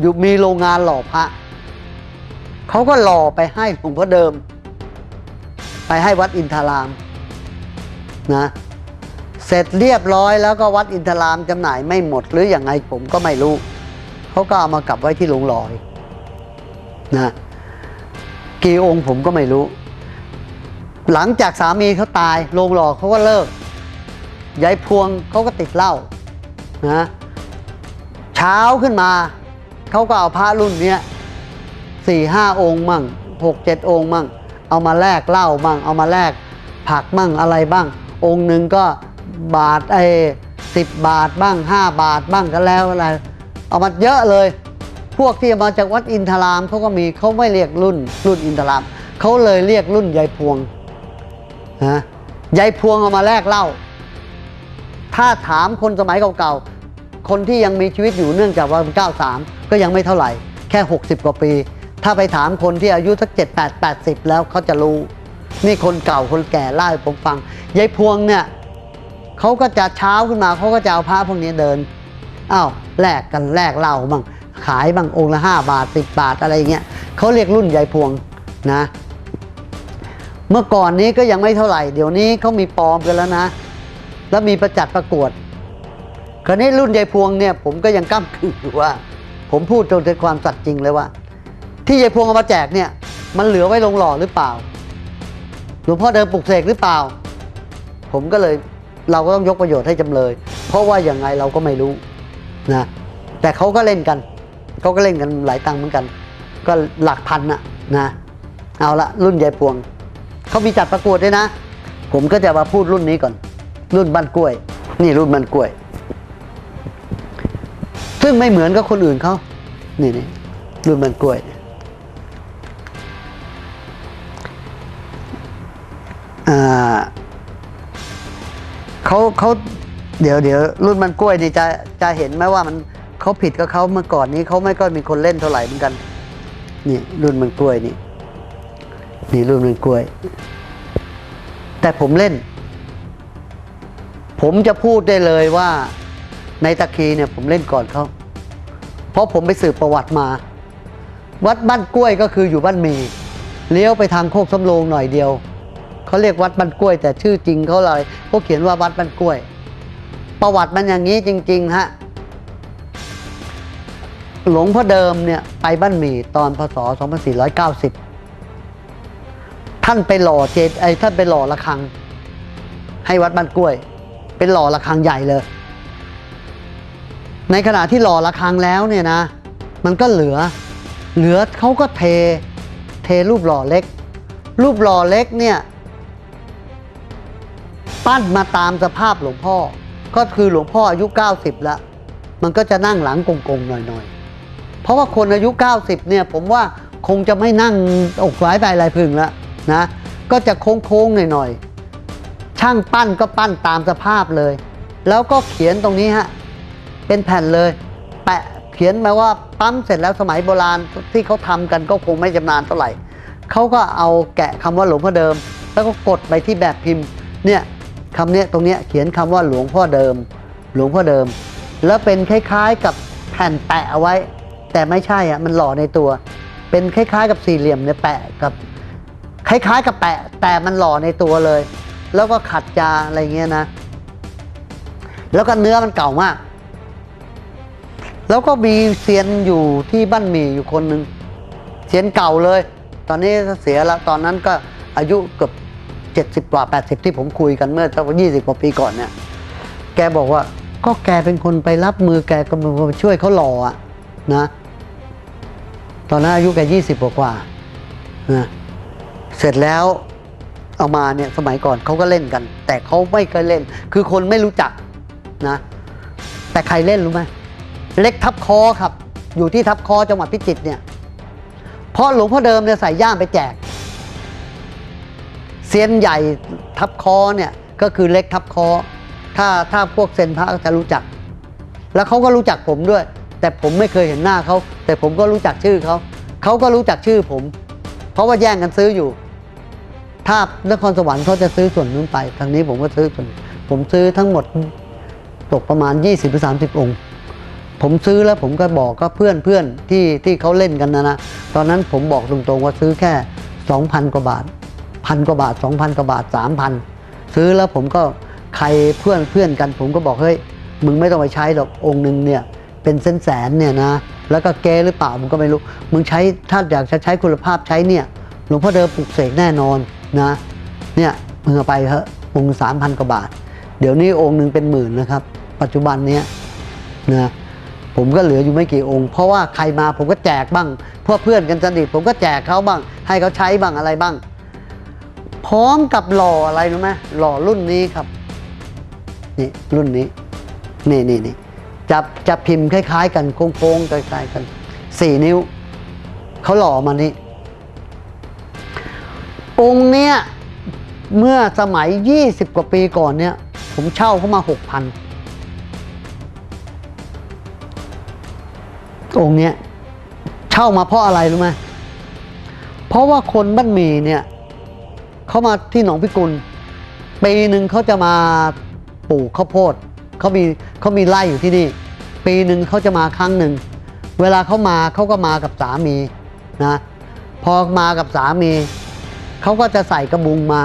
อยู่มีโรงงานหล่อพระเขาก็หล่อไปให้หลวงพ่อเดิม ไปให้วัดอินทารามนะเสร็จเรียบร้อยแล้วก็วัดอินทรามจำหน่ายไม่หมดหรืออย่างไงผมก็ไม่รู้ เขาก็เอามากลับไว้ที่โรงหลอยนะกี่องค์ผมก็ไม่รู้ หลังจากสามีเขาตายโรงหล่อเขาก็เลิกยายพวงเขาก็ติดเหล้านะเช้าขึ้นมา เขาก็เอาพระรุ่นเนี้ยสี่ห้าองค์มั่งหกเจ็ดองค์มั่ง เอามาแลกเหล้ามั่งเอามาแลกผักมั่งอะไรบ้าง องค์หนึ่งก็บาทไอ้สิบบาทบ้างห้าบาทบ้างก็แล้วอะไรเอามาเยอะเลย พวกที่มาจากวัดอินทรามเขาก็มีเขาไม่เรียกรุ่นรุ่นอินทรามเขาเลยเรียกรุ่นยายพวงนะยายพวงเอามาแลกเหล้าถ้าถามคนสมัยเก่าๆคนที่ยังมีชีวิตอยู่เนื่องจากว่าเป็น93 ก็ยังไม่เท่าไหร่ แค่ 60 กว่าปี ถ้าไปถามคนที่อายุสัก7 8 80 แล้วเขาจะรู้ นี่คนเก่าคนแก่เล่าให้ผมฟังยายพวงเนี่ยเขาก็จะเช้าขึ้นมาเขาก็จะเอาพระพวกนี้เดินอ้าวแลกกันแลกเหล้าบ้างขายบ้างองค์ละ 5 บาท 10 บาทอะไรอย่างเงี้ยเขาเรียกรุ่นยายพวงนะ เมื่อก่อนนี้ก็ยังไม่เท่าไหร่ เดี๋ยวนี้เขามีปลอมกันแล้วนะ แล้วมีประจัดประกวด คราวนี้รุ่นยายพวงเนี่ยผมก็ยังก้ามกึ่งอยู่ว่า ผมพูดตรงในความสัตย์จริงเลยว่า ที่ยายพวงเอามาแจกเนี่ย มันเหลือไว้ลงหล่อหรือเปล่าหลวงพ่อเดิมปลุกเสกหรือเปล่า ผมก็เลยเราก็ต้องยกประโยชน์ให้จำเลย เพราะว่าอย่างไงเราก็ไม่รู้นะแต่เขาก็เล่นกันเขาก็เล่นกันหลายตังค์เหมือนกัน ก็หลักพันนะนะเอาละรุ่นยายพวงเขามีจัดประกวดด้วยนะ ผมก็จะมาพูดรุ่นนี้ก่อน รุ่นบ้านกล้วย นี่รุ่นบ้านกล้วย ซึ่งไม่เหมือนกับคนอื่นเขานี่นี่รุ่นบ้านกล้วยอ่าเขาเขาเดี๋ยวเดี๋ยวรุ่นมันกล้วยนี่จะจะเห็นไหมว่ามันเขาผิดกับเขาเมื่อก่อนนี้เขาไม่ก็มีคนเล่นเท่าไหร่เหมือนกัน นี่รุ่นมันกล้วยนี่นี่รุ่นมันกล้วย แต่ผมเล่น ผมจะพูดได้เลยว่า ในตะคีเนี่ยผมเล่นก่อนเขาเพราะผมไปสืบประวัติมา วัดบ้านกล้วยก็คืออยู่บ้านมีเลี้ยวไปทางโคกสำโรงหน่อยเดียวเขาเรียกวัดบ้านกล้วย แต่ชื่อจริงเขาเลยเขาเขียนว่าวัดบ้านกล้วย ประวัติมันอย่างนี้จริงๆฮะหลวงพ่อเดิมเนี่ยไปบ้านหมี่ตอนพศ 2490 ท่านไปหล่อเจดไอ้ท่านไปหล่อระฆัง ให้วัดบ้านกล้วย เป็นหล่อระฆังใหญ่เลย ในขณะที่หล่อระฆังแล้วเนี่ยนะ มันก็เหลือ เหลือเขาก็เท เทรูปหล่อเล็ก รูปหล่อเล็กเนี่ยปั้นมาตามสภาพหลวงพ่อ ก็คือหลวงพ่ออายุ 90 แล้ว มันก็จะนั่งหลังกงๆหน่อยๆ เพราะว่าคนอายุ 90 เนี่ยผมว่าคงจะไม่นั่งอกสายไปลายพึ่งแล้วนะ ก็จะโค้งๆหน่อยๆ ช่างปั้นก็ปั้นตามสภาพเลย แล้วก็เขียนตรงนี้ฮะ เป็นแผ่นเลย แปะเขียนมาว่าปั๊มเสร็จแล้วสมัยโบราณที่เขาทำกันก็คงไม่จำนานเท่าไหร่เขาก็เอาแกะคำว่าหลวงพ่อเดิม แล้วก็กดไปที่แบบพิมพ์เนี่ยคำเนี้ยตรงเนี้ยเขียนคำว่าหลวงพ่อเดิม หลวงพ่อเดิม แล้วเป็นคล้ายๆกับแผ่นแปะเอาไว้ แต่ไม่ใช่อะมันหล่อในตัว เป็นคล้ายๆกับสี่เหลี่ยมเนี่ยแปะกับ คล้ายๆกับแปะ แต่มันหล่อในตัวเลย แล้วก็ขัดจาอะไรเงี้ยนะ แล้วก็เนื้อมันเก่ามาก แล้วก็มีเซียนอยู่ที่บ้านหมี่อยู่คนหนึ่งเซียนเก่าเลย ตอนนี้เสียแล้วตอนนั้นก็อายุเกือบเจ็ดสิบกว่าแปดสิบที่ผมคุยกันเมื่อสักยี่สิบกว่าปีก่อนเนี่ย แกบอกว่าก็แกเป็นคนไปรับมือแกก็เป็นคนช่วยเขาหล่ออะนะ ตอนนั้นอายุแกยี่สิบกว่านะเสร็จแล้วเอามาเนี่ยสมัยก่อนเขาก็เล่นกัน แต่เขาไม่เคยเล่น คือคนไม่รู้จักนะ แต่ใครเล่นรู้ไหม เล็กทับคอครับ อยู่ที่ทับคอจังหวัดพิจิตรเนี่ยเพราะหลวงพ่อเดิมเนี่ยใส่ย่ามไปแจกเซียนใหญ่ทับคอเนี่ยก็คือเล็กทับคอถ้าถ้าพวกเซนพระก็จะรู้จัก แล้วเขาก็รู้จักผมด้วย แต่ผมไม่เคยเห็นหน้าเขาแต่ผมก็รู้จักชื่อเขาเขาก็รู้จักชื่อผม เพราะว่าแย่งกันซื้ออยู่ ถ้านครสวรรค์เขาจะซื้อส่วนนู้นไป ทางนี้ผมก็ซื้อส่วนผมซื้อทั้งหมดตกประมาณ 20หรือ30 องค์ ผมซื้อแล้วผมก็บอกก็เพื่อนเพื่อนที่ที่เขาเล่นกันนะนะตอนนั้นผมบอกตรงๆว่าซื้อแค่ 2,000 กว่าบาทพันกว่าบาท 2,000 กว่าบาท 3,000 ซื้อแล้วผมก็ใครเพื่อนเพื่อนกัน ผมก็บอกเฮ้ยมึงไม่ต้องไปใช้หรอกองค์หนึ่งเนี่ยเป็นเส้นแสนเนี่ยนะแล้วก็แกหรือเปล่ามึงก็ไม่รู้ มึงใช้ถ้าอยากจะใช้คุณภาพใช้เนี่ยหลวงพ่อเดิมปลุกเสกแน่นอนนะเนี่ยมึงเอาไปเถอะองค์สามพันกว่าบาท เดี๋ยวนี้องค์หนึ่งเป็นหมื่นนะครับ ปัจจุบันเนี้ยนะ ผมก็เหลืออยู่ไม่กี่องค์ เพราะว่าใครมาผมก็แจกบ้างพวกเพื่อนกันสนิทผมก็แจกเขาบ้าง ให้เขาใช้บ้างอะไรบ้าง พร้อมกับหล่ออะไรรู้ไหมหล่อรุ่นนี้ครับ นี่รุ่นนี้ นี่นี่นี่จะจะพิมพ์คล้าย ๆ กันโค้งๆคล้ายๆกันสี่นิ้วเขาหล่อมานี่องค์เนี้ยเมื่อสมัย 20 กว่าปีก่อนเนี่ย ผมเช่าเขามา 6,000 องค์เนี้ยเช่ามาเพราะอะไรรู้ไหมเพราะว่าคนบ้านมีเนี่ยเขามาที่หนองพิกุลปีหนึ่งเขาจะมาปลูกข้าวโพดเขามีเขามีไร่อยู่ที่นี่ ปีหนึ่งเขาจะมาครั้งหนึ่งเวลาเขามาเขาก็มากับสามีนะพอมากับสามีเขาก็จะใส่กระบุงมา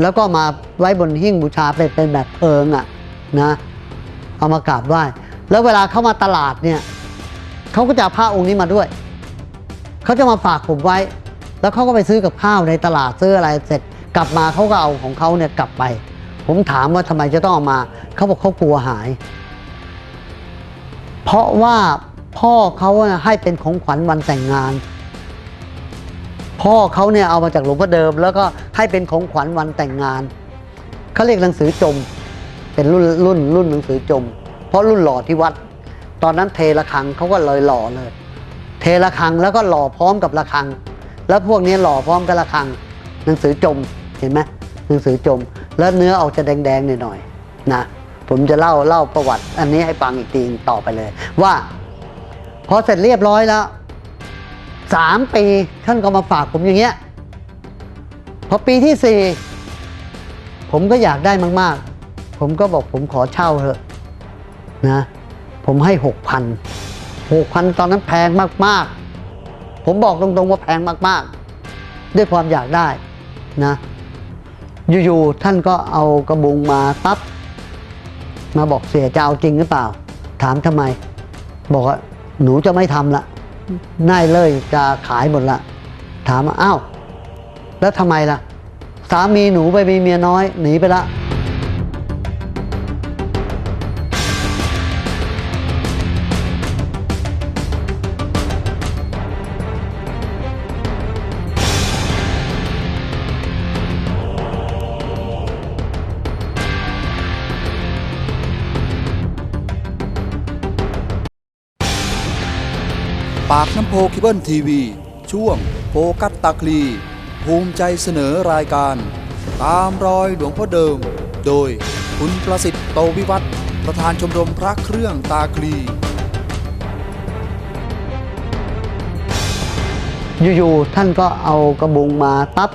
แล้วก็มาไว้บนหิ้งบูชาเป็นเป็นแบบเพิงอะ่ะนะเอามากราบไหว้แล้วเวลาเข้ามาตลาดเนี่ย เขาก็จะเอาผ้าองค์นี้มาด้วย เขาจะมาฝากผมไว้ แล้วเขาก็ไปซื้อกับข้าวในตลาดซื้ออะไรเสร็จ กลับมาเขาก็เอาของเขาเนี่ยกลับไป ผมถามว่าทำไมจะต้องเอามา เขาบอกเขากลัวหาย เพราะว่าพ่อเขาให้เป็นของขวัญวันแต่งงาน พ่อเขาเนี่ยเอามาจากหลวงพ่อเดิม แล้วก็ให้เป็นของขวัญวันแต่งงาน เขาเรียกหนังสือจม เป็นรุ่นรุ่นรุ่นหนังสือจม เพราะรุ่นหล่อที่วัด อนนั้นเทระฆังเขาก็เลยหล่อเลย เทระฆังแล้วก็หล่อพร้อมกับระฆัง แล้วพวกนี้หล่อพร้อมกับระฆัง หนังสือจมเห็นไหมหนังสือจม แล้วเนื้อออกจะแดงๆหน่อยๆนะผมจะเล่าเล่าประวัติ อันนี้ให้ฟังอีกทีต่อไปเลย ว่า พอเสร็จเรียบร้อยแล้วสามปีท่านก็มาฝากผมอย่างเงี้ยพอปีที่สี่ผมก็อยากได้มาก ๆ ผมก็บอกผมขอเช่าเถอะนะ ผมให้หกพันหกพันตอนนั้นแพงมากๆ ผมบอกตรงๆว่าแพงมากๆ ด้วยความอยากได้นะ อยู่ๆท่านก็เอากระบุงมาปั๊บมาบอกเสียจะเอาจริงหรือเปล่า ถามทำไม บอกว่าหนูจะไม่ทำละน่ายเลยจะขายหมดละ ถามอ้าวแล้วทำไมล่ะ สามีหนูไปมีเมียน้อยหนีไปละ ปากน้ำโพคิเบิลทีวี ช่วงโฟกัสตาคลี ภูมิใจเสนอรายการ ตามรอยหลวงพ่อเดิม โดยคุณประสิทธิ์โตวิวัฒน์ประธานชมรมพระเครื่องตาคลี อยู่ๆท่านก็เอากระบุงมาปั๊บ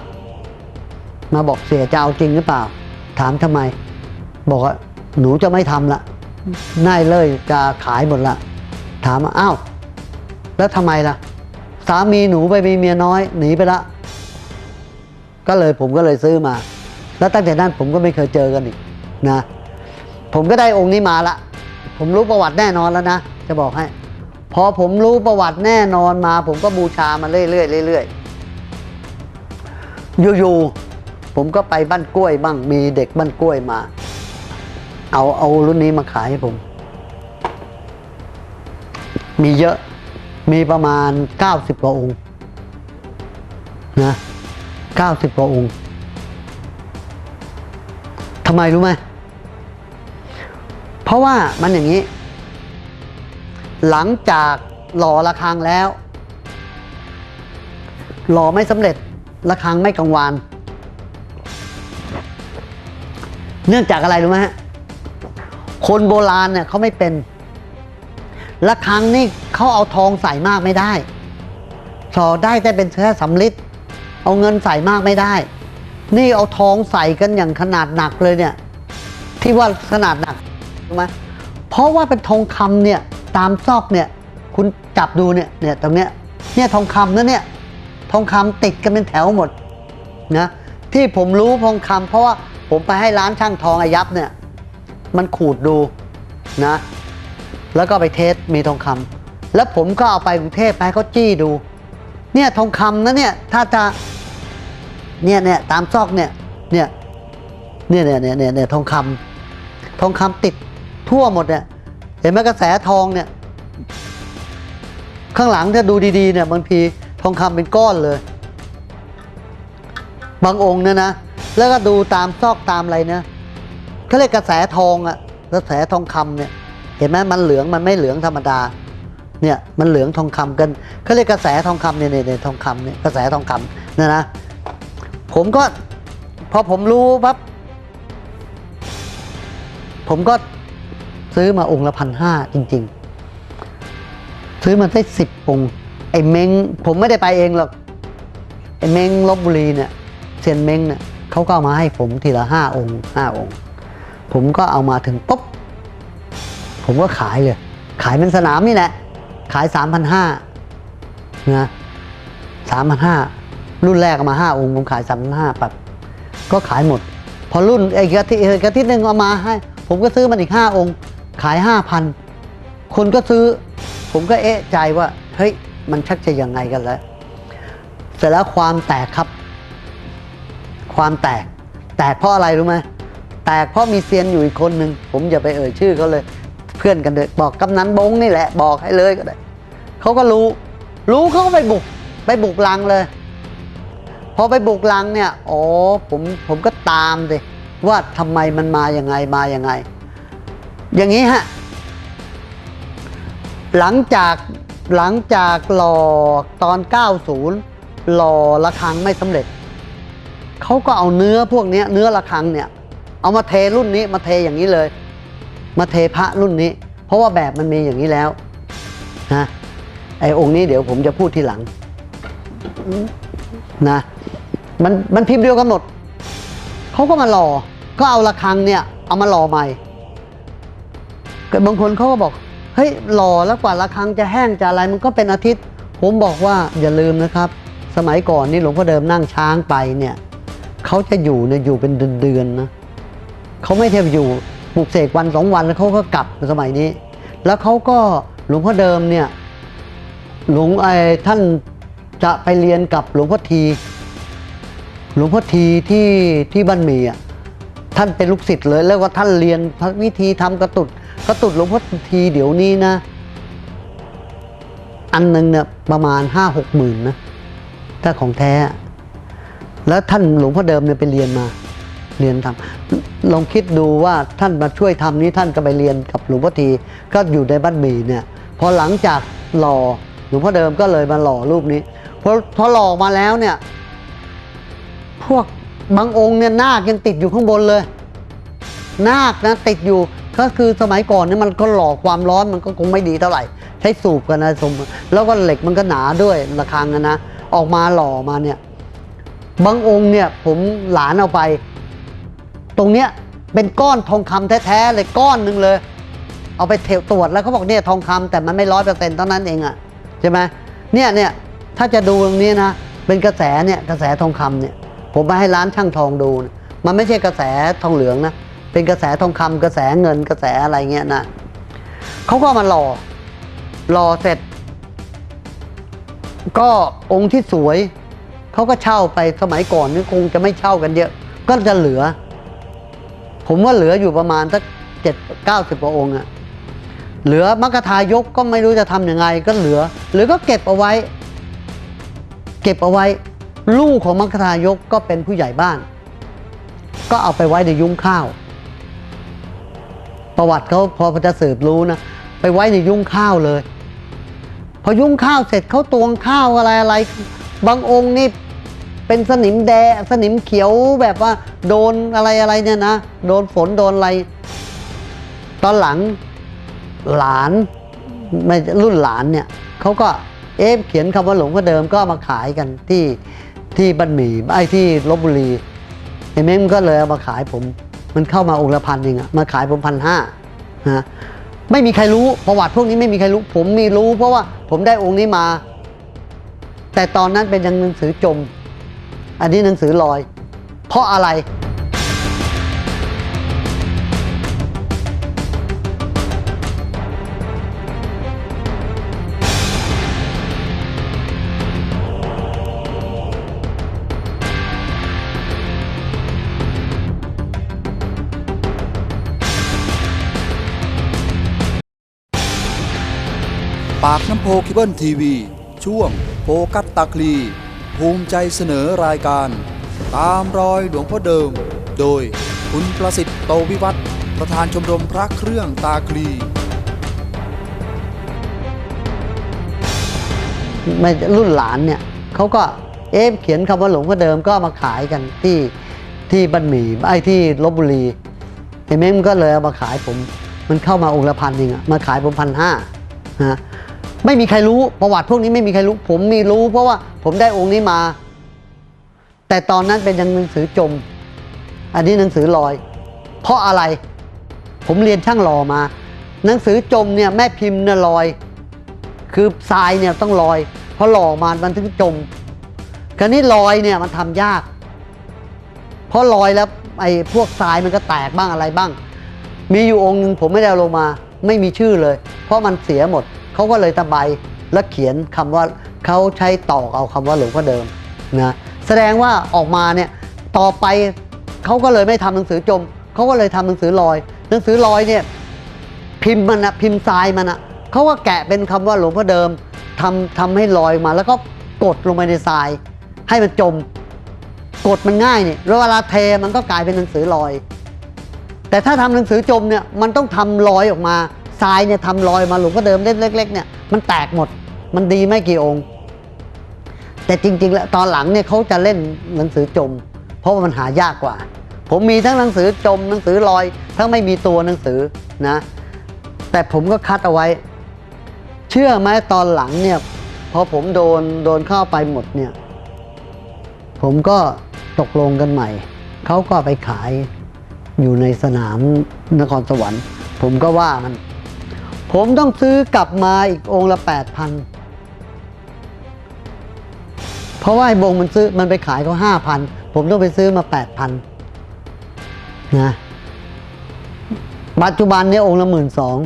มาบอกเสียจะเอาจริงหรือเปล่า ถามทำไม บอกว่าหนูจะไม่ทำละน่ายเลยจะขายหมดละ ถามว่าอ้าว แล้วทำไมล่ะ สามีหนูไปมีเมียน้อยหนีไปละ ก็เลยผมก็เลยซื้อมา แล้วตั้งแต่นั้นผมก็ไม่เคยเจอกันอีกนะ ผมก็ได้องค์นี้มาละ ผมรู้ประวัติแน่นอนแล้วนะ จะบอกให้ พอผมรู้ประวัติแน่นอนมา ผมก็บูชามาเรื่อยๆเรื่อยๆอยู่ๆผมก็ไปบ้านกล้วยบ้างมีเด็กบ้านกล้วยมา เอาเอารุ่นนี้มาขายให้ผม มีเยอะ มีประมาณ 90 กว่าองค์นะ90 กว่าองค์ทำไมรู้ไหม เพราะว่ามันอย่างนี้ หลังจากหล่อระฆังแล้ว หล่อไม่สำเร็จระฆังไม่กังวาน เนื่องจากอะไรรู้ไหมฮะ คนโบราณเนี่ยเขาไม่เป็น ระฆังนี่เขาเอาทองใส่มากไม่ได้สอได้แต่เป็นแค่สำลิดเอาเงินใส่มากไม่ได้ นี่เอาทองใส่กันอย่างขนาดหนักเลยเนี่ย ที่ว่าขนาดหนักรู้ไหมเพราะว่าเป็นทองคำเนี่ยตามซอกเนี่ย คุณจับดูเนี่ยเนี่ยตรงเนี้ยเนี่ยทองคำนะเนี่ยทองคำติดกันเป็นแถวหมดนะที่ผมรู้ทองคำเพราะว่าผมไปให้ร้านช่างทองอายับเนี่ย มันขูดดูนะ แล้วก็ไปเทสมีทองคำแล้วผมก็เอาไปกรุงเทพไปให้เขาจี้ดู เนี่ยทองคำนะเนี่ยถ้าจะเนี่ยเนี่ยตามซอกเนี่ยเนี่ยเนี่ยเนี่ยเนี่ยเนี่ยทองคำทองคำติดทั่วหมดเนี่ยเห็นไหมกระแสทองเนี่ย ข้างหลังถ้าดูดีๆเนี่ยบางทีทองคำเป็นก้อนเลย บางองค์เนี่ยนะ แล้วก็ดูตามซอกตามอะไรเนี่ยเขาเรียกกระแสทองอะกระแสทองคำเนี่ย เห็นไหมมันเหลืองมันไม่เหลืองธรรมดาเนี่ยมันเหลืองทองคำกันเขาเรียกกระแสทองคำเนี่ยเนี่ยทองคำเนี่ยกระแสทองคำเนี่ยนะผมก็พอผมรู้ปั๊บผมก็ซื้อมาองค์ละพันห้าจริง ๆ ซื้อมาได้สิบองค์ไอ้เม้งผมไม่ได้ไปเองหรอกไอ้เม้งลบบุรีเนี่ยเซียนเม้งเนี่ยเขาก็เอามาให้ผมทีละห้าองค์ห้าองค์ ผมก็เอามาถึงปุ๊บ ผมก็ขายเลย ขายเป็นสนามนี่แหละ ขายสามพันห้านะสามพันห้ารุ่นแรกเอามาห้าองค์ ผมขายสามพันห้าปับก็ขายหมด พอรุ่นไอ้กะทิไอ้กะทิหนึ่งเอามาให้ ผมก็ซื้อมันอีกห้าองค์ ขายห้าพันคนก็ซื้อ ผมก็เอ๊ะใจว่า เฮ้ย มันชักจะยังไงกันแล้ว เสร็จแล้วความแตกครับ ความแตก แตกเพราะอะไรรู้ไหมแตกเพราะมีเซียนอยู่อีกคนหนึ่งผมอย่าไปเอ่ยชื่อเขาเลย เพื่อนกันเลยบอกกำนันบงนี่แหละบอกให้เลยก็ได้เขาก็รู้ รู้เขาก็ไปบุกไปบุกลังเลย พอไปบุกลังเนี่ยอ๋อผมผมก็ตามสิว่าทำไมมันมาอย่างไงมาอย่างไง อย่างนี้ฮะหลังจากหลังจากหล่อตอน 90 หล่อระฆังไม่สำเร็จ เขาก็เอาเนื้อพวกเนี้ยเนื้อระฆังเนี่ย เอามาเทรุ่นนี้มาเทอย่างนี้เลย มาเทพระรุ่นนี้ เพราะว่าแบบมันมีอย่างนี้แล้วนะไอ้องค์นี้เดี๋ยวผมจะพูดทีหลังนะมันมันพิมพ์เดียวกันหมดเขาก็มาหล่อก็เอาระฆังเนี่ย เอามาหล่อใหม่บางคนเขาก็บอกเฮ้ยหล่อแล้วกว่าระฆังจะแห้งจะอะไรมันก็เป็นอาทิตย์ ผมบอกว่าอย่าลืมนะครับ สมัยก่อนนี่หลวงพ่อเดิมนั่งช้างไปเนี่ยเขาจะอยู่เนี่ยอยู่เป็นเดือนๆนะเขาไม่เทบอยู่ ปลูกเสกวันสองวันแล้วเขาก็กลับสมัยนี้ แล้วเขาก็หลวงพ่อเดิมเนี่ยหลวงไอ้ท่านจะไปเรียนกับหลวงพ่อที หลวงพ่อทีที่ที่บ้านมีอะท่านเป็นลูกศิษย์เลย แล้วก็ท่านเรียนวิธีทำกระตุดกระตุดหลวงพ่อทีเดี๋ยวนี้นะ อันหนึ่งเนี่ยประมาณห้าหกหมื่นนะถ้าของแท้ แล้วท่านหลวงพ่อเดิมเนี่ยไปเรียนมา เรียนทำลองคิดดูว่าท่านมาช่วยทำนี้ท่านก็ไปเรียนกับหลวงพ่อทีก็อยู่ในบ้านหมีเนี่ยพอหลังจากหล่อหลวงพ่อเดิมก็เลยมาหล่อรูปนี้พอพอหล่อมาแล้วเนี่ยพวกบางองค์เนี่ยนาคยังติดอยู่ข้างบนเลย นาคนะติดอยู่ก็คือสมัยก่อนเนี่ยมันก็หล่อความร้อนมันก็คงไม่ดีเท่าไหร่ ใช้สูบกันนะสมแล้วก็เหล็กมันก็หนาด้วยระฆังนะออกมาหล่อมาเนี่ยบางองค์เนี่ยผมหลานเอาไป ตรงเนี้ยเป็นก้อนทองคำแท้ๆเลยก้อนหนึ่งเลย เอาไปเทตรวจแล้วเขาบอกเนี่ยทองคำแต่มันไม่ร้อยเปอร์เซ็นต์เท่านั้นเองอะใช่ไหมเนี่ยเนี่ยถ้าจะดูตรงนี้นะเป็นกระแสเนี่ยกระแสทองคำเนี่ยผมมาให้ร้านช่างทองดูนะมันไม่ใช่กระแสทองเหลืองนะเป็นกระแสทองคำกระแสเงินกระแสอะไรเงี้ยนะเขาก็มาหล่อหล่อเสร็จ ก็องค์ที่สวยเขาก็เช่าไปสมัยก่อนนี่คงจะไม่เช่ากันเยอะ ก็จะเหลือ ผมว่าเหลืออยู่ประมาณสักเจ็ดเก้าสิบกว่าองค์อะเหลือมกทายกก็ไม่รู้จะทำยังไงก็เหลือ หรือก็เก็บเอาไว้ เก็บเอาไว้ ลูกของมกทายกก็เป็นผู้ใหญ่บ้าน ก็เอาไปไว้ในยุ้งข้าว ประวัติเขาพอจะสืบรู้นะไปไว้ในยุ้งข้าวเลย พอยุ้งข้าวเสร็จเขาตวงข้าวอะไรอะไร บางองค์นี่ เป็นสนิมแดงสนิมเขียวแบบว่าโดนอะไรอะไรเนี่ยนะ โดนฝนโดนอะไร ตอนหลังหลานไม่รุ่นหลานเนี่ยเขาก็เอ๊ะเขียนคำว่าหลงพ่อเดิมก็มาขายกันที่ที่บ้านหมี่ไอ้ที่ลบบุรีไอ้เม้มก็เลยเอามาขายผม มันเข้ามาองค์ละพันเองอะมาขายผมพันห้านะไม่มีใครรู้ประวัติพวกนี้ไม่มีใครรู้ ผมมีรู้ เพราะว่าผมได้องค์นี้มา แต่ตอนนั้นเป็นยังหนังสือจม อันนี้หนังสือลอย เพราะอะไร ปากน้ำโพคิเบิลทีวี ช่วงโฟกัสตาคลี ภูมิใจเสนอรายการ ตามรอยหลวงพ่อเดิม โดยคุณประสิทธิ์โตวิวัฒน์ประธานชมรมพระเครื่องตาคลีไม่รุ่นหลานเนี่ยเขาก็เอ๊ะเขียนคำว่าหลวงพ่อเดิมก็มาขายกันที่ที่บันหมี่ไอ้ที่ลบบุรีไอ้เม้มนก็เลยเอามาขายผม มันเข้ามาองค์ละพันเองอะมาขายผมพันห้านะ ไม่มีใครรู้ประวัติพวกนี้ไม่มีใครรู้ ผมมีรู้เพราะว่าผมได้องค์นี้มา แต่ตอนนั้นเป็นยังหนังสือจม อันนี้หนังสือลอย เพราะอะไร ผมเรียนช่างหล่อมา หนังสือจมเนี่ยแม่พิมพ์เนี่ยลอย คือทรายเนี่ยต้องลอย เพราะหล่อมามันถึงจมคราวนี้ลอยเนี่ยมันทำยาก เพราะลอยแล้วไอ้พวกทรายมันก็แตกบ้างอะไรบ้าง มีอยู่องค์หนึงผมไม่ได้ลงมา ไม่มีชื่อเลย เพราะมันเสียหมด เขาก็เลยตะไบแล้วเขียนคำว่าเขาใช้ตอกเอาคำว่าหลวงพ่อเดิมนะแสดงว่าออกมาเนี่ยต่อไปเขาก็เลยไม่ทำหนังสือจมเขาก็เลยทำหนังสือลอย หนังสือลอยเนี่ยพิมพ์มันนะพิมพ์ทรายมันนะเขาก็แกะเป็นคำว่าหลวงพ่อเดิมทำทำให้ลอยมา แล้วก็กดลงไปในทราย ให้มันจม กดมันง่ายเนี่ยแล้วเวลาเทมันก็กลายเป็นหนังสือลอย แต่ถ้าทำหนังสือจมเนี่ยมันต้องทำรอยออกมา ทรายเนี่ยทำรอยมาหลวงพ่อเดิมเล็กๆเนี่ยมันแตกหมด มันดีไม่กี่องค์ แต่จริง ๆ แล้วตอนหลังเนี่ยเขาจะเล่นหนังสือจม เพราะว่ามันหายากกว่า ผมมีทั้งหนังสือจมหนังสือลอย ทั้งไม่มีตัวหนังสือนะ แต่ผมก็คัดเอาไว้ เชื่อไหมตอนหลังเนี่ยพอผมโดนโดนเข้าไปหมดเนี่ย ผมก็ตกลงกันใหม่ เขาก็ไปขายอยู่ในสนามนครสวรรค์ ผมก็ว่ามัน ผมต้องซื้อกลับมาอีกองค์ละแปดพันเพราะว่าไอ้บงมันซื้อมันไปขายเขาห้าพันผมต้องไปซื้อมาแปดพันนะ ปัจจุบันเนี้องค์ละหมื่นสอง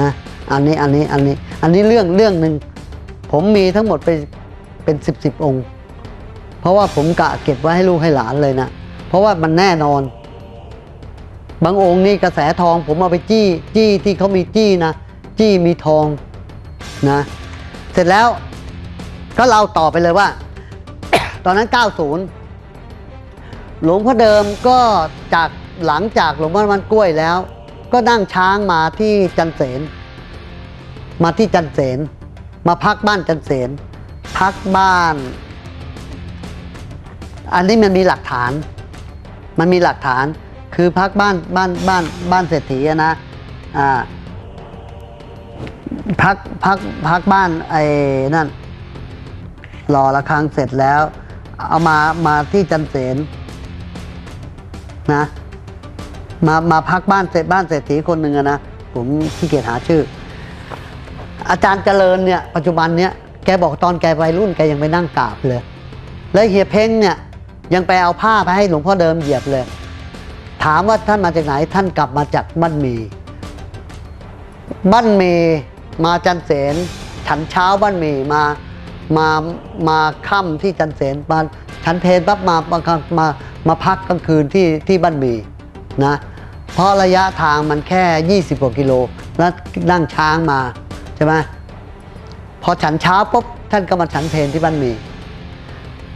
นะ อันนี้อันนี้อันนี้ อันนี้เรื่องเรื่องหนึ่ง ผมมีทั้งหมดไปเป็นสิบสิบองค์ เพราะว่าผมกะเก็บไว้ให้ลูกให้หลานเลยนะ เพราะว่ามันแน่นอน บางองค์นี่กระแสทองผมเอาไปจี้จี้ที่เขามีจี้นะ จี้มีทองนะ เสร็จแล้วก็เราต่อไปเลยว่า ตอนนั้น 90 หลวงพ่อเดิมก็จากหลังจากหลวงพ่อมันกล้วยแล้ว ก็นั่งช้างมาที่จันเสนมาที่จันเสนมาพักบ้านจันเสนพักบ้าน อันนี้มันมีหลักฐาน มันมีหลักฐาน คือพักบ้านบ้านบ้านบ้านเศรษฐีอะนะอ่าพักพักพักบ้านไอ้นั่นรอระฆังเสร็จแล้ว เอามามาที่จันเสนนะ มามาพักบ้านเศรษบ้านเศรษฐีคนหนึ่งอะนะผมขี้เกียจหาชื่อ อาจารย์เจริญเนี่ยปัจจุบันเนี่ยแกบอกตอนแกวัยรุ่นแกยังไปนั่งกราบเลย แล้วเฮียเพ้งเนี่ยยังไปเอาผ้าไปให้หลวงพ่อเดิมเหยียบเลย ถามว่าท่านมาจากไหน ท่านกลับมาจากบ้านมี บ้านมีมาจันเสนฉันเช้าบ้านมีมามามาค่ำที่จันเสนมาฉันเพลปั๊บมามามามาพักกลางคืนที่ที่บ้านมีนะเพราะระยะทางมันแค่ 20กว่ากิโลแล้วนั่งช้างมาใช่ไหมพอฉันเช้าปุ๊บท่านก็มาฉันเพลที่บ้านมี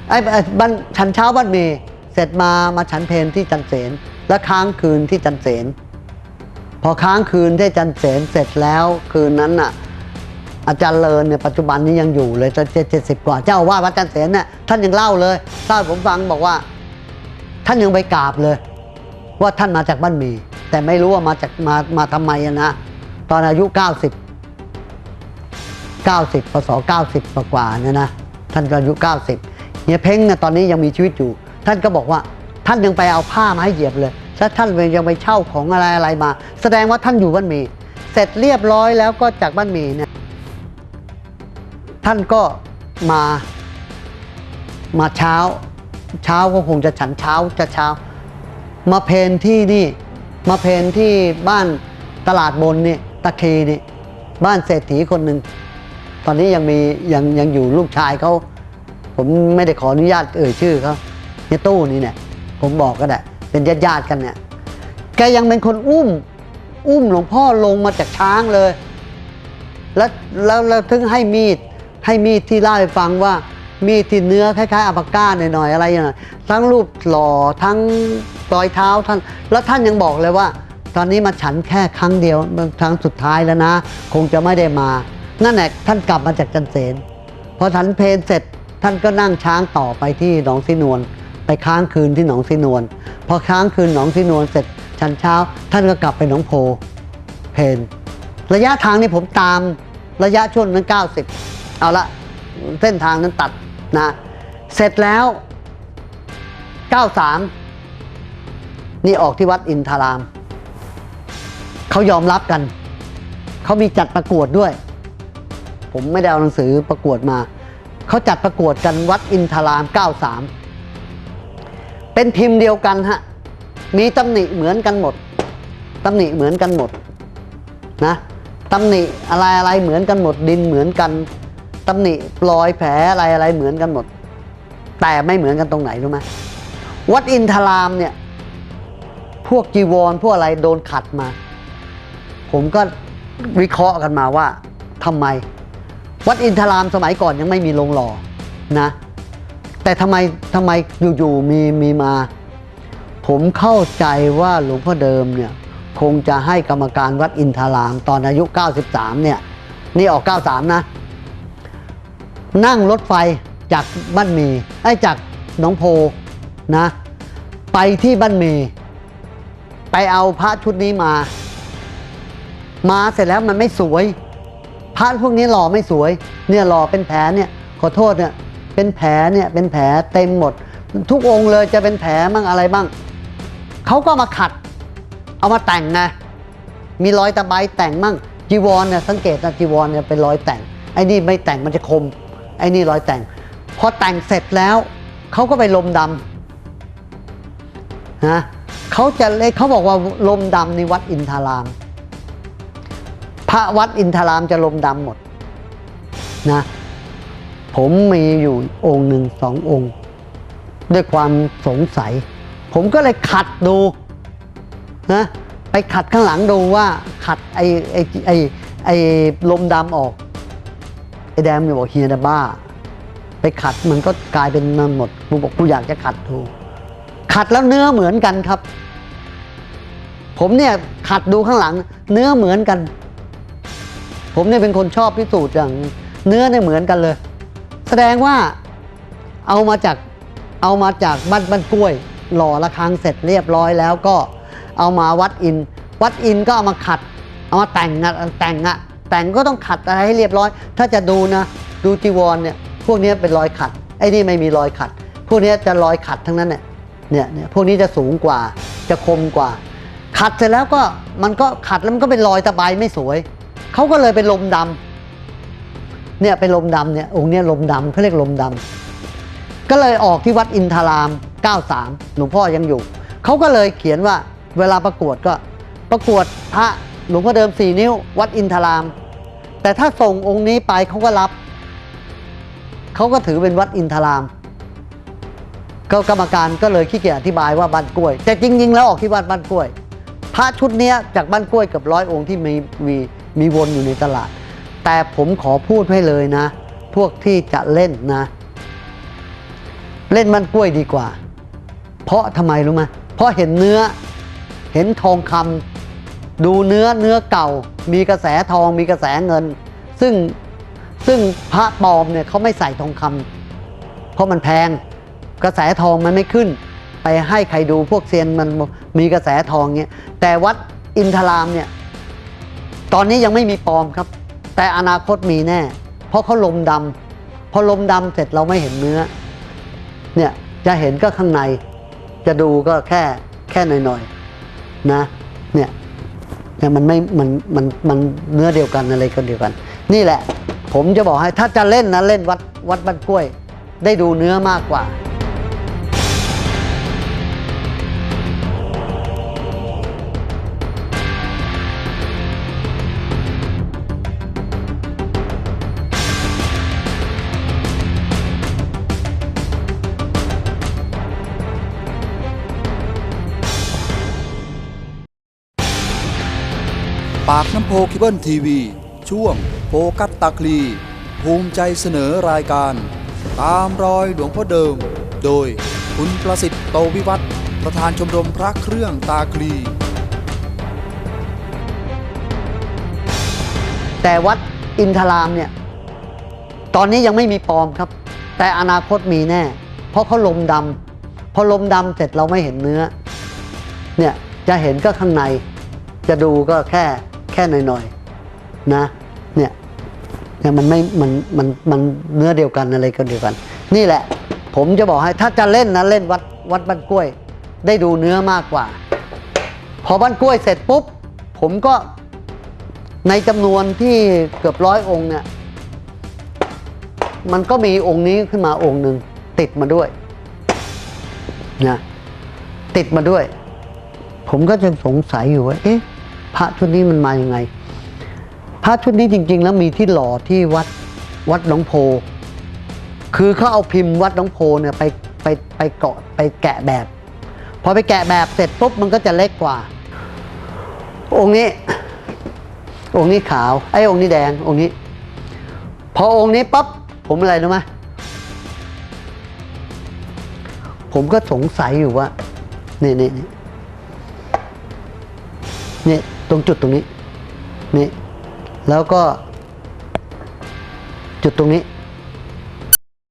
ไอ้ไอบ้านฉันเช้าบ้านเมย์เสร็จมามาฉันเพลที่จันเสน แล้วค้างคืนที่จันเสนพอค้างคืนที่จันเสนเสร็จแล้วคืนนั้นน่ะอาจารย์เลินเนี่ยปัจจุบันนี้ยังอยู่เลยจะเจ็ดเจ็ดสิบกว่าเจ้าว่าวัดจันเสนเนี่ยท่านยังเล่าเลยเล่าผมฟังบอกว่า ท่านยังไปกราบเลย ว่าท่านมาจากบ้านหมี แต่ไม่รู้ว่ามาจากมามาทำไมอะนะตอนอายุ 90 90พศ90กว่ากว่าเนี่ยนะท่านก็อายุ 90เฮียเพ้งเนี่ยตอนนี้ยังมีชีวิตอยู่ ท่านก็บอกว่า ท่านยังไปเอาผ้ามาให้เหยียบเลยถ้าท่านยังไปเช่าของอะไรอะไรมา แสดงว่าท่านอยู่บ้านมี เสร็จเรียบร้อยแล้วก็จากบ้านมีเนี่ยท่านก็มามาเช้า เช้าก็คงจะฉันเช้าจะเช้า มาเพนที่นี่ มาเพนที่บ้านตลาดบนนี่ตะคีนี่บ้านเศรษฐีคนหนึ่งตอนนี้ยังมียังยังอยู่ลูกชายเขาผมไม่ได้ขออนุญาตเอ่ยชื่อเขาเฮียตู้นี่เนี่ย ผมบอกก็ได้เป็นญาติญาติกันเนี่ย แกยังเป็นคนอุ้ม อุ้มหลวงพ่อลงมาจากช้างเลย แล้วแล้วแล้วถึงให้มีดให้มีดที่เล่าให้ฟังว่า มีดที่เนื้อคล้ายๆอัปาก้าหน่อยๆอะไรอย่างเงี้ยทั้งรูปหล่อทั้งรอยเท้าท่าน แล้วท่านยังบอกเลยว่า ตอนนี้มาฉันแค่ครั้งเดียวครั้งสุดท้ายแล้วนะ คงจะไม่ได้มา นั่นแหละท่านกลับมาจากจันเสนพอฉันเพลนเสร็จท่านก็นั่งช้างต่อไปที่หนองสีนวล ไปค้างคืนที่หนองสีนวลพอค้างคืนหนองสีนวลเสร็จฉันเช้า ท่านก็กลับไปหนองโพเพนระยะทางนี่ผมตามระยะช่วงนั้น 90 เอาละเส้นทางนั้นตัดนะ เสร็จแล้ว 93 นี่ออกที่วัดอินทาราม เขายอมรับกัน เขามีจัดประกวดด้วย ผมไม่ได้เอาหนังสือประกวดมา เขาจัดประกวดกันวัดอินทาราม 93 เป็นพิมพ์เดียวกันฮะ มีตำหนิเหมือนกันหมดตำหนิเหมือนกันหมดนะตำหนิอะไรอะไรเหมือนกันหมด ดินเหมือนกันตำหนิรอยแผลอะไรอะไรเหมือนกันหมด แต่ไม่เหมือนกันตรงไหนรู้ไหมวัดอินทรามเนี่ยพวกจีวรพวกอะไรโดนขัดมา ผมก็วิเคราะห์กันมาว่าทำไม วัดอินทรามสมัยก่อนยังไม่มีโรงหล่อนะ แต่ทำไมทำไมอยู่ๆมีมีมา ผมเข้าใจว่าหลวงพ่อเดิมเนี่ยคงจะให้กรรมการวัดอินทราม ตอนอายุ 93 เนี่ย นี่ออก 93 นะ นั่งรถไฟจากบ้านมีไอ้จากหนองโพนะ ไปที่บ้านมี ไปเอาพระชุดนี้มา มาเสร็จแล้วมันไม่สวย พระพวกนี้หล่อไม่สวย เนี่ยหล่อเป็นแผลเนี่ย ขอโทษเนี่ย เป็นแผลเนี่ยเป็นแผลเต็มหมด ทุกองค์เลยจะเป็นแผลบ้างอะไรบ้างเขาก็มาขัด เอามาแต่งไงมีรอยตะไบแต่งมั่งจีวรเนี่ยสังเกตนะจีวรเนี่ยเป็นรอยแต่งไอ้นี่ไม่แต่งมันจะคมไอ้นี่รอยแต่งพอแต่งเสร็จแล้วเขาก็ไปลมดำนะเขาจะเลยเขาบอกว่าลมดำในวัดอินทาราม พระวัดอินทรามจะลมดำหมดนะ ผมมีอยู่องค์หนึ่งสององค์ ด้วยความสงสัย ผมก็เลยขัดดูนะไปขัดข้างหลังดูว่าขัดไอ้ไอ้ไอ้ไอ้ลมดำออกไอ้แดมเนี่ยบอกเฮียนะบ้า ไปขัดมันก็กลายเป็นนั่นหมดกูบอกกูอยากจะขัดดูขัดแล้วเนื้อเหมือนกันครับ ผมเนี่ยขัดดูข้างหลัง เนื้อเหมือนกัน ผมเนี่ยเป็นคนชอบพิสูจน์อย่างเนื้อเนี่ยเหมือนกันเลย แสดงว่าเอามาจากเอามาจากบ้านบ้านกล้วย หล่อระฆังเสร็จเรียบร้อยแล้วก็เอามาวัดอิน วัดอินก็เอามาขัด เอามาแต่งอะแต่งอะแต่งก็ต้องขัดอะไรให้เรียบร้อย ถ้าจะดูนะดูจีวรเนี่ยพวกนี้เป็นรอยขัดไอ้นี่ไม่มีรอยขัด พวกนี้จะรอยขัดทั้งนั้นเนี่ยเนี่ยเนี่ยพวกนี้จะสูงกว่าจะคมกว่า ขัดเสร็จแล้วก็มันก็ขัดแล้วมันก็เป็นรอยตะไบไม่สวยเขาก็เลยเป็นลมดำ เนี่ยเป็นลมดำเนี่ยองค์เนี้ยลมดำเขาเรียกลมดำก็เลยออกที่วัดอินทาราม 93 หลวงพ่อยังอยู่เขาก็เลยเขียนว่าเวลาประกวดก็ประกวดพระหลวงพ่อเดิม4นิ้ว วัดอินทาราม แต่ถ้าส่งองค์นี้ไปเขาก็รับเขาก็ถือเป็นวัดอินทารามก็กรรมการก็เลยขี้เกียจอธิบายว่าบ้านกล้วย แต่จริง ๆ แล้วออกที่วัดบ้านกล้วย พระชุดเนี้ยจากบ้านกล้วยเกับร้อยองค์ที่มีมีมีวนอยู่ในตลาด แต่ผมขอพูดให้เลยนะ พวกที่จะเล่นนะ เล่นบ้านกล้วยดีกว่า เพราะทำไมรู้ไหมเพราะเห็นเนื้อ เห็นทองคำดูเนื้อเนื้อเก่า มีกระแสทองมีกระแสเงิน ซึ่งซึ่งพระปลอมเนี่ยเขาไม่ใส่ทองคำเพราะมันแพง กระแสทองมันไม่ขึ้น ไปให้ใครดูพวกเซียนมันมีกระแสทองเนี่ยแต่วัดอินทรามเนี่ยตอนนี้ยังไม่มีปลอมครับ แต่อนาคตมีแน่ เพราะเขาลมดำพอลมดำเสร็จเราไม่เห็นเนื้อ เนี่ยจะเห็นก็ข้างใน จะดูก็แค่แค่หน่อยๆนะเนี่ยเนี่ยมันไม่มันมันมันเนื้อเดียวกันอะไรกันเดียวกัน นี่แหละ ผมจะบอกให้ถ้าจะเล่นนะเล่นวัดวัดบ้านกล้วย ได้ดูเนื้อมากกว่า ปากน้ำโพคิเบิลทีวี ช่วงโฟกัสตาคลี ภูมิใจเสนอรายการ ตามรอยหลวงพ่อเดิม โดยคุณประสิทธิ์โตวิวัฒน์ประธานชมรมพระเครื่องตาคลี แต่วัดอินทรามเนี่ย ตอนนี้ยังไม่มีปลอมครับ แต่อนาคตมีแน่ เพราะเขาลมดำพอลมดำเสร็จเราไม่เห็นเนื้อ เนี่ยจะเห็นก็ข้างใน จะดูก็แค่ แค่หน่อยๆนะเนี่ยเนี่ยมันไม่มันมันมันเนื้อเดียวกันอะไรกันเดียวกัน นี่แหละ ผมจะบอกให้ถ้าจะเล่นนะเล่นวัดวัดบ้านกล้วย ได้ดูเนื้อมากกว่า พอบ้านกล้วยเสร็จปุ๊บ ผมก็ในจำนวนที่เกือบร้อยองค์เนี่ยมันก็มีองค์นี้ขึ้นมาองค์หนึ่งติดมาด้วยนะติดมาด้วย ผมก็จะสงสัยอยู่ว่าเอ๊ะ ระชุดนี้มันมาอยังไง พระชุดนี้จริง ๆ แล้วมีที่หล่อที่วัดวัดหนองโพ คือเขาเอาพิมพ์วัดหนองโพเนี่ยไปไปไปเกาะไปแกะแบบ พอไปแกะแบบเสร็จปุ๊บมันก็จะเล็กกว่า องค์นี้ องค์นี้ขาวไอ้องค์นี้แดงองค์นี้ พอองค์นี้ปั๊บผมอะไรรู้ไหมผมก็สงสัยอยู่ว่าเนี่ยเนี่นี่นี่ย ตรงจุดตรงนี้นี่แล้วก็จุดตรงนี้